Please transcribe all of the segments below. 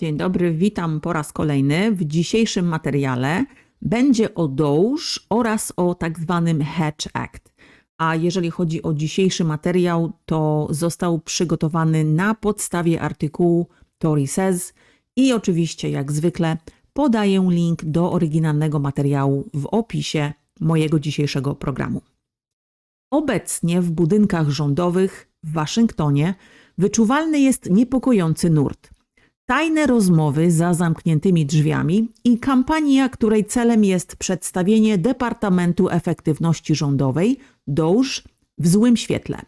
Dzień dobry, witam po raz kolejny. W dzisiejszym materiale będzie o DOGE oraz o tak zwanym Hedge Act. A jeżeli chodzi o dzisiejszy materiał, to został przygotowany na podstawie artykułu Tory Says i oczywiście, jak zwykle, podaję link do oryginalnego materiału w opisie mojego dzisiejszego programu. Obecnie w budynkach rządowych w Waszyngtonie wyczuwalny jest niepokojący nurt. Tajne rozmowy za zamkniętymi drzwiami i kampania, której celem jest przedstawienie Departamentu Efektywności Rządowej DOGE w złym świetle.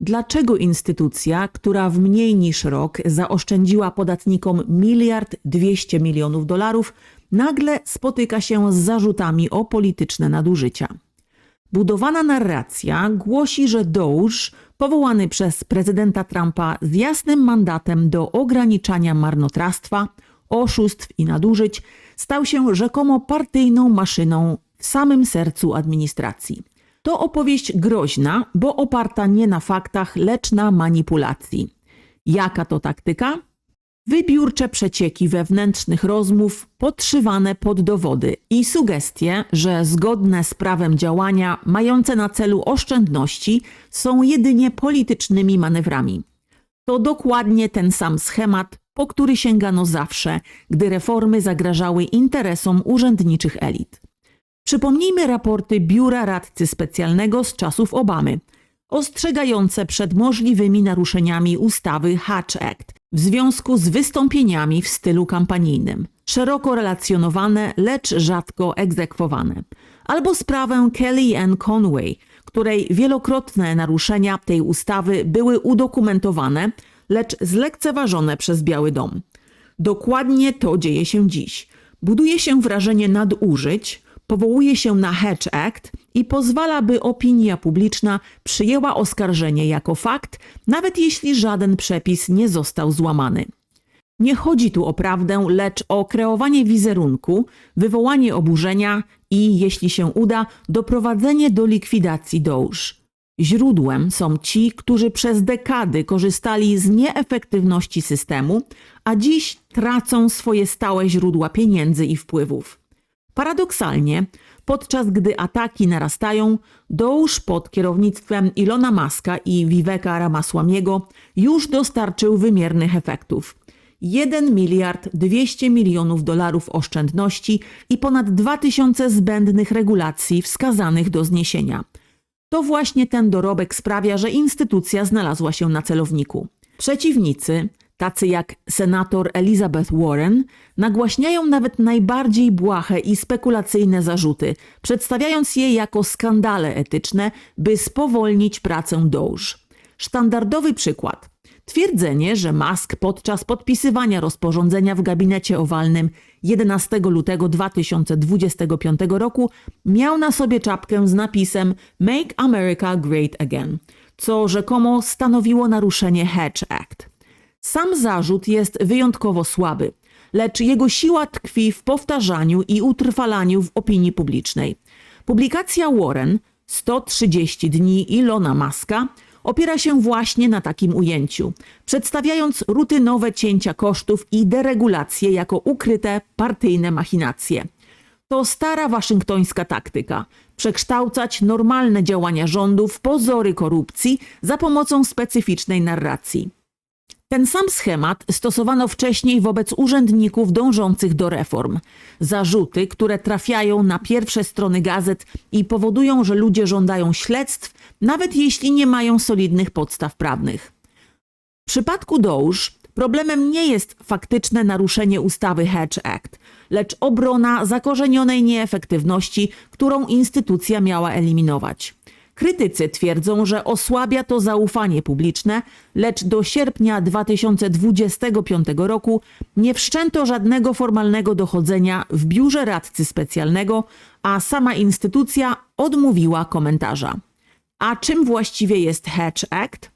Dlaczego instytucja, która w mniej niż rok zaoszczędziła podatnikom miliard dwieście milionów dolarów, nagle spotyka się z zarzutami o polityczne nadużycia? Budowana narracja głosi, że DOGE, powołany przez prezydenta Trumpa z jasnym mandatem do ograniczania marnotrawstwa, oszustw i nadużyć, stał się rzekomo partyjną maszyną w samym sercu administracji. To opowieść groźna, bo oparta nie na faktach, lecz na manipulacji. Jaka to taktyka? Wybiórcze przecieki wewnętrznych rozmów podszywane pod dowody i sugestie, że zgodne z prawem działania mające na celu oszczędności są jedynie politycznymi manewrami. To dokładnie ten sam schemat, po który sięgano zawsze, gdy reformy zagrażały interesom urzędniczych elit. Przypomnijmy raporty Biura Radcy Specjalnego z czasów Obamy, ostrzegające przed możliwymi naruszeniami ustawy Hatch Act w związku z wystąpieniami w stylu kampanijnym, szeroko relacjonowane, lecz rzadko egzekwowane, albo sprawę Kelly Ann Conway, której wielokrotne naruszenia tej ustawy były udokumentowane, lecz zlekceważone przez Biały Dom. Dokładnie to dzieje się dziś. Buduje się wrażenie nadużyć, powołuje się na Hedge Act i pozwala, by opinia publiczna przyjęła oskarżenie jako fakt, nawet jeśli żaden przepis nie został złamany. Nie chodzi tu o prawdę, lecz o kreowanie wizerunku, wywołanie oburzenia i, jeśli się uda, doprowadzenie do likwidacji DOGE. Źródłem są ci, którzy przez dekady korzystali z nieefektywności systemu, a dziś tracą swoje stałe źródła pieniędzy i wpływów. Paradoksalnie, podczas gdy ataki narastają, Dołż pod kierownictwem Ilona Maska i Viveka Ramasłamiego już dostarczył wymiernych efektów. 1 miliard 200 milionów dolarów oszczędności i ponad 2000 zbędnych regulacji wskazanych do zniesienia. To właśnie ten dorobek sprawia, że instytucja znalazła się na celowniku. Przeciwnicy, tacy jak senator Elizabeth Warren, nagłaśniają nawet najbardziej błahe i spekulacyjne zarzuty, przedstawiając je jako skandale etyczne, by spowolnić pracę DOGE. Sztandardowy przykład. Twierdzenie, że Musk podczas podpisywania rozporządzenia w gabinecie owalnym 11 lutego 2025 roku miał na sobie czapkę z napisem Make America Great Again, co rzekomo stanowiło naruszenie Hedge Act. Sam zarzut jest wyjątkowo słaby, lecz jego siła tkwi w powtarzaniu i utrwalaniu w opinii publicznej. Publikacja Warren 130 dni Ilona Maska opiera się właśnie na takim ujęciu, przedstawiając rutynowe cięcia kosztów i deregulacje jako ukryte partyjne machinacje. To stara waszyngtońska taktyka przekształcać normalne działania rządu w pozory korupcji za pomocą specyficznej narracji. Ten sam schemat stosowano wcześniej wobec urzędników dążących do reform. Zarzuty, które trafiają na pierwsze strony gazet i powodują, że ludzie żądają śledztw, nawet jeśli nie mają solidnych podstaw prawnych. W przypadku DOGE problemem nie jest faktyczne naruszenie ustawy Hedge Act, lecz obrona zakorzenionej nieefektywności, którą instytucja miała eliminować. Krytycy twierdzą, że osłabia to zaufanie publiczne, lecz do sierpnia 2025 roku nie wszczęto żadnego formalnego dochodzenia w biurze radcy specjalnego, a sama instytucja odmówiła komentarza. A czym właściwie jest Hedge Act?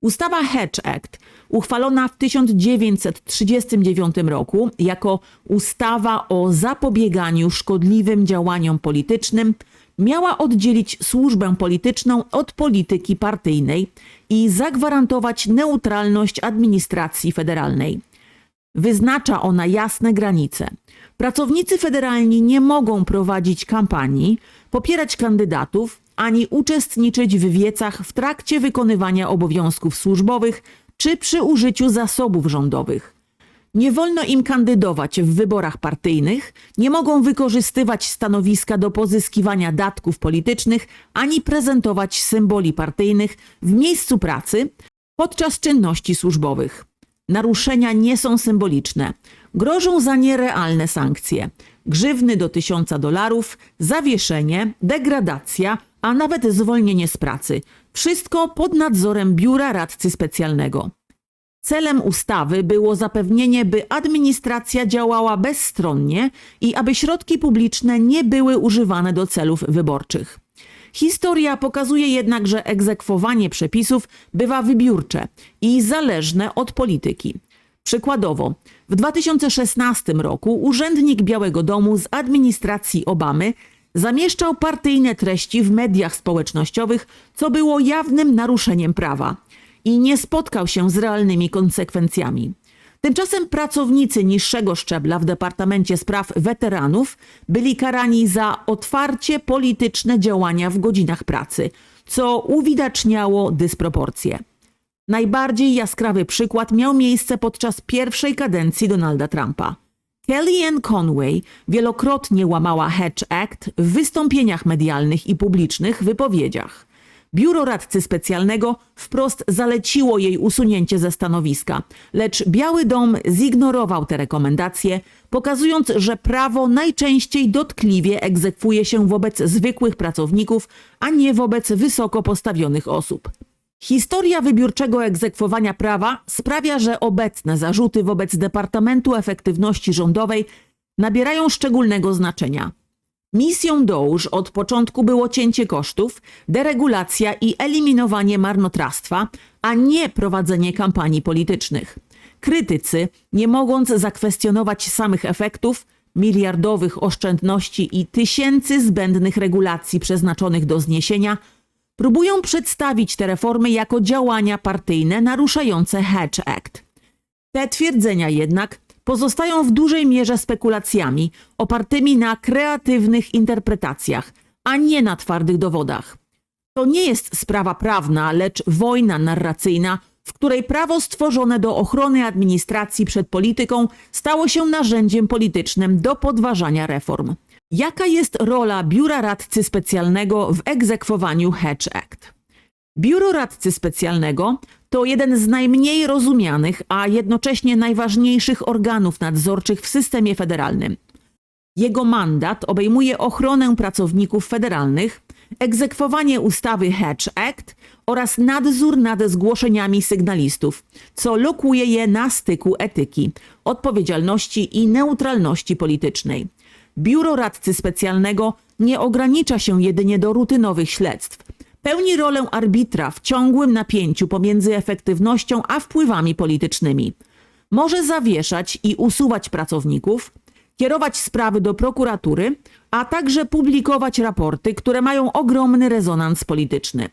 Ustawa Hedge Act, uchwalona w 1939 roku jako ustawa o zapobieganiu szkodliwym działaniom politycznym, miała oddzielić służbę polityczną od polityki partyjnej i zagwarantować neutralność administracji federalnej. Wyznacza ona jasne granice. Pracownicy federalni nie mogą prowadzić kampanii, popierać kandydatów ani uczestniczyć w wiecach w trakcie wykonywania obowiązków służbowych czy przy użyciu zasobów rządowych. Nie wolno im kandydować w wyborach partyjnych, nie mogą wykorzystywać stanowiska do pozyskiwania datków politycznych ani prezentować symboli partyjnych w miejscu pracy podczas czynności służbowych. Naruszenia nie są symboliczne. Grożą za nie realne sankcje. Grzywny do tysiąca dolarów, zawieszenie, degradacja, a nawet zwolnienie z pracy. Wszystko pod nadzorem biura radcy specjalnego. Celem ustawy było zapewnienie, by administracja działała bezstronnie i aby środki publiczne nie były używane do celów wyborczych. Historia pokazuje jednak, że egzekwowanie przepisów bywa wybiórcze i zależne od polityki. Przykładowo, w 2016 roku urzędnik Białego Domu z administracji Obamy zamieszczał partyjne treści w mediach społecznościowych, co było jawnym naruszeniem prawa i nie spotkał się z realnymi konsekwencjami. Tymczasem pracownicy niższego szczebla w Departamencie Spraw Weteranów byli karani za otwarcie polityczne działania w godzinach pracy, co uwidaczniało dysproporcje. Najbardziej jaskrawy przykład miał miejsce podczas pierwszej kadencji Donalda Trumpa. Kellyanne Conway wielokrotnie łamała Hedge Act w wystąpieniach medialnych i publicznych wypowiedziach. Biuro radcy specjalnego wprost zaleciło jej usunięcie ze stanowiska, lecz Biały Dom zignorował te rekomendacje, pokazując, że prawo najczęściej dotkliwie egzekwuje się wobec zwykłych pracowników, a nie wobec wysoko postawionych osób. Historia wybiórczego egzekwowania prawa sprawia, że obecne zarzuty wobec Departamentu Efektywności Rządowej nabierają szczególnego znaczenia. Misją DOUż od początku było cięcie kosztów, deregulacja i eliminowanie marnotrawstwa, a nie prowadzenie kampanii politycznych. Krytycy, nie mogąc zakwestionować samych efektów, miliardowych oszczędności i tysięcy zbędnych regulacji przeznaczonych do zniesienia, próbują przedstawić te reformy jako działania partyjne naruszające Hedge Act. Te twierdzenia jednak pozostają w dużej mierze spekulacjami opartymi na kreatywnych interpretacjach, a nie na twardych dowodach. To nie jest sprawa prawna, lecz wojna narracyjna, w której prawo stworzone do ochrony administracji przed polityką stało się narzędziem politycznym do podważania reform. Jaka jest rola Biura Radcy Specjalnego w egzekwowaniu Hedge Act? Biuro Radcy Specjalnego to jeden z najmniej rozumianych, a jednocześnie najważniejszych organów nadzorczych w systemie federalnym. Jego mandat obejmuje ochronę pracowników federalnych, egzekwowanie ustawy Hedge Act oraz nadzór nad zgłoszeniami sygnalistów, co lokuje je na styku etyki, odpowiedzialności i neutralności politycznej. Biuro Radcy Specjalnego nie ogranicza się jedynie do rutynowych śledztw. Pełni rolę arbitra w ciągłym napięciu pomiędzy efektywnością a wpływami politycznymi. Może zawieszać i usuwać pracowników, kierować sprawy do prokuratury, a także publikować raporty, które mają ogromny rezonans polityczny.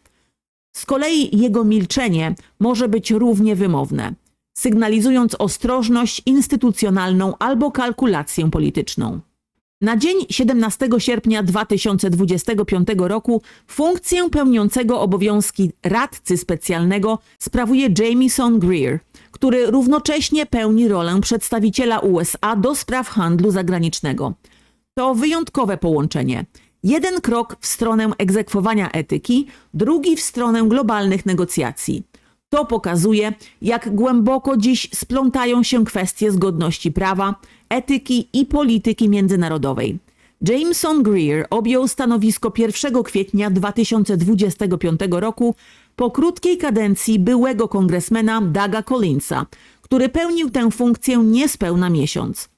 Z kolei jego milczenie może być równie wymowne, sygnalizując ostrożność instytucjonalną albo kalkulację polityczną. Na dzień 17 sierpnia 2025 roku funkcję pełniącego obowiązki radcy specjalnego sprawuje Jamieson Greer, który równocześnie pełni rolę przedstawiciela USA do spraw handlu zagranicznego. To wyjątkowe połączenie. Jeden krok w stronę egzekwowania etyki, drugi w stronę globalnych negocjacji. To pokazuje, jak głęboko dziś splątają się kwestie zgodności prawa, etyki i polityki międzynarodowej. Jameson Greer objął stanowisko 1 kwietnia 2025 roku po krótkiej kadencji byłego kongresmena Daga Collinsa, który pełnił tę funkcję niespełna miesiąc.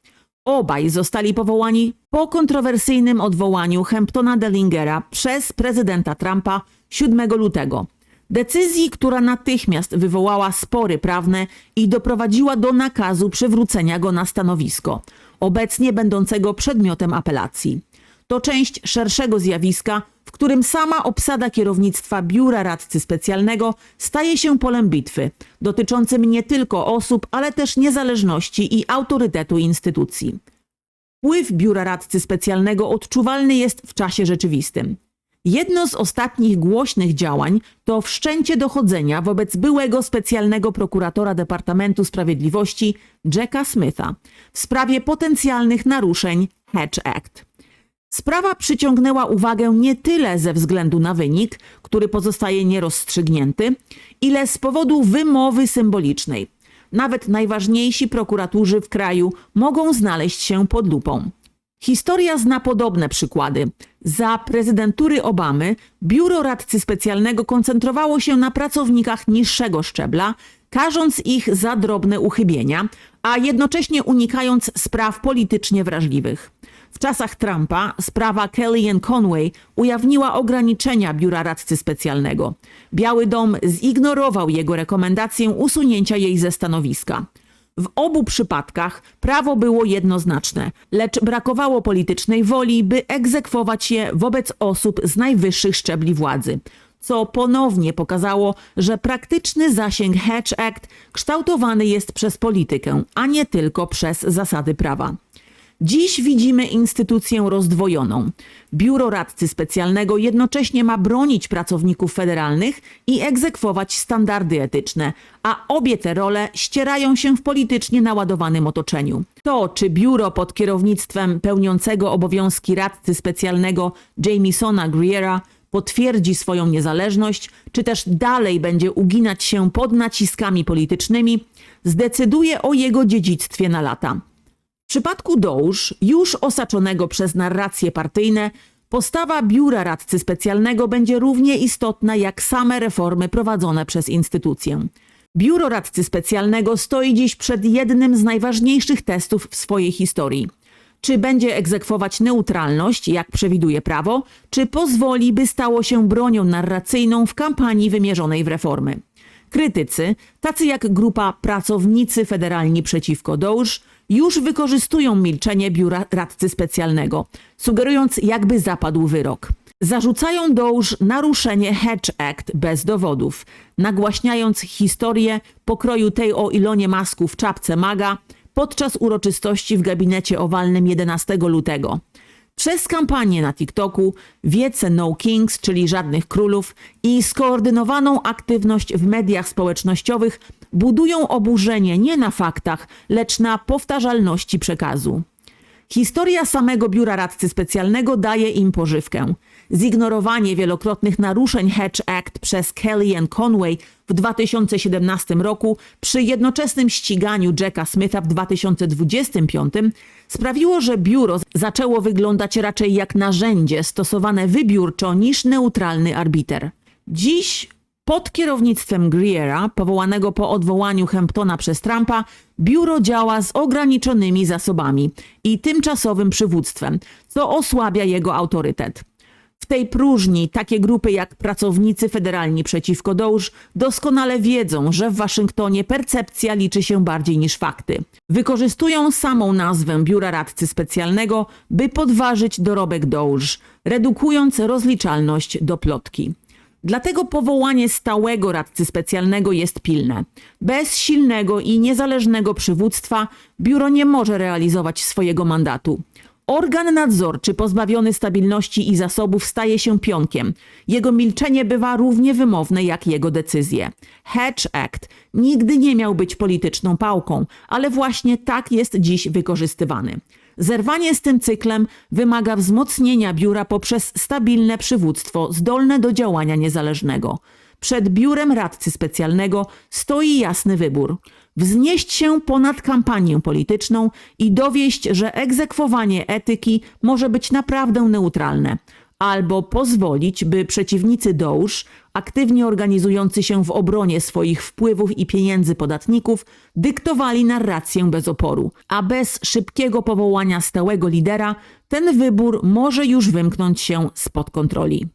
Obaj zostali powołani po kontrowersyjnym odwołaniu Hamptona Dellingera przez prezydenta Trumpa 7 lutego. Decyzji, która natychmiast wywołała spory prawne i doprowadziła do nakazu przywrócenia go na stanowisko, obecnie będącego przedmiotem apelacji. To część szerszego zjawiska, w którym sama obsada kierownictwa biura radcy specjalnego staje się polem bitwy, dotyczącym nie tylko osób, ale też niezależności i autorytetu instytucji. Wpływ biura radcy specjalnego odczuwalny jest w czasie rzeczywistym. Jedno z ostatnich głośnych działań to wszczęcie dochodzenia wobec byłego specjalnego prokuratora Departamentu Sprawiedliwości Jacka Smitha w sprawie potencjalnych naruszeń Hedge Act. Sprawa przyciągnęła uwagę nie tyle ze względu na wynik, który pozostaje nierozstrzygnięty, ile z powodu wymowy symbolicznej. Nawet najważniejsi prokuratorzy w kraju mogą znaleźć się pod lupą. Historia zna podobne przykłady. Za prezydentury Obamy biuro radcy specjalnego koncentrowało się na pracownikach niższego szczebla, karząc ich za drobne uchybienia, a jednocześnie unikając spraw politycznie wrażliwych. W czasach Trumpa sprawa Kellyanne Conway ujawniła ograniczenia biura radcy specjalnego. Biały Dom zignorował jego rekomendację usunięcia jej ze stanowiska. W obu przypadkach prawo było jednoznaczne, lecz brakowało politycznej woli, by egzekwować je wobec osób z najwyższych szczebli władzy, co ponownie pokazało, że praktyczny zasięg Hedge Act kształtowany jest przez politykę, a nie tylko przez zasady prawa. Dziś widzimy instytucję rozdwojoną. Biuro radcy specjalnego jednocześnie ma bronić pracowników federalnych i egzekwować standardy etyczne, a obie te role ścierają się w politycznie naładowanym otoczeniu. To, czy biuro pod kierownictwem pełniącego obowiązki radcy specjalnego Jamisona Griera potwierdzi swoją niezależność, czy też dalej będzie uginać się pod naciskami politycznymi, zdecyduje o jego dziedzictwie na lata. W przypadku Doge, już osaczonego przez narracje partyjne, postawa biura radcy specjalnego będzie równie istotna jak same reformy prowadzone przez instytucję. Biuro radcy specjalnego stoi dziś przed jednym z najważniejszych testów w swojej historii. Czy będzie egzekwować neutralność, jak przewiduje prawo, czy pozwoli, by stało się bronią narracyjną w kampanii wymierzonej w reformy. Krytycy, tacy jak grupa Pracownicy Federalni Przeciwko Doge, już wykorzystują milczenie biura radcy specjalnego, sugerując, jakby zapadł wyrok. Zarzucają Doge naruszenie Hedge Act bez dowodów, nagłaśniając historię pokroju tej o Ilonie Masku w czapce maga podczas uroczystości w gabinecie owalnym 11 lutego. Przez kampanię na TikToku, wiece No Kings, czyli żadnych królów, i skoordynowaną aktywność w mediach społecznościowych budują oburzenie nie na faktach, lecz na powtarzalności przekazu. Historia samego biura radcy specjalnego daje im pożywkę. Zignorowanie wielokrotnych naruszeń Hedge Act przez Kellyanne Conway w 2017 roku przy jednoczesnym ściganiu Jacka Smitha w 2025 sprawiło, że biuro zaczęło wyglądać raczej jak narzędzie stosowane wybiórczo niż neutralny arbiter. Dziś pod kierownictwem Greera, powołanego po odwołaniu Hamptona przez Trumpa, biuro działa z ograniczonymi zasobami i tymczasowym przywództwem, co osłabia jego autorytet. W tej próżni takie grupy jak Pracownicy Federalni Przeciwko Doge doskonale wiedzą, że w Waszyngtonie percepcja liczy się bardziej niż fakty. Wykorzystują samą nazwę Biura Radcy Specjalnego, by podważyć dorobek Doge, redukując rozliczalność do plotki. Dlatego powołanie stałego radcy specjalnego jest pilne. Bez silnego i niezależnego przywództwa biuro nie może realizować swojego mandatu. Organ nadzorczy pozbawiony stabilności i zasobów staje się pionkiem. Jego milczenie bywa równie wymowne jak jego decyzje. Hedge Act nigdy nie miał być polityczną pałką, ale właśnie tak jest dziś wykorzystywany. Zerwanie z tym cyklem wymaga wzmocnienia biura poprzez stabilne przywództwo zdolne do działania niezależnego. Przed biurem radcy specjalnego stoi jasny wybór: wznieść się ponad kampanię polityczną i dowieść, że egzekwowanie etyki może być naprawdę neutralne, albo pozwolić, by przeciwnicy Doge, aktywnie organizujący się w obronie swoich wpływów i pieniędzy podatników, dyktowali narrację bez oporu. A bez szybkiego powołania stałego lidera, ten wybór może już wymknąć się spod kontroli.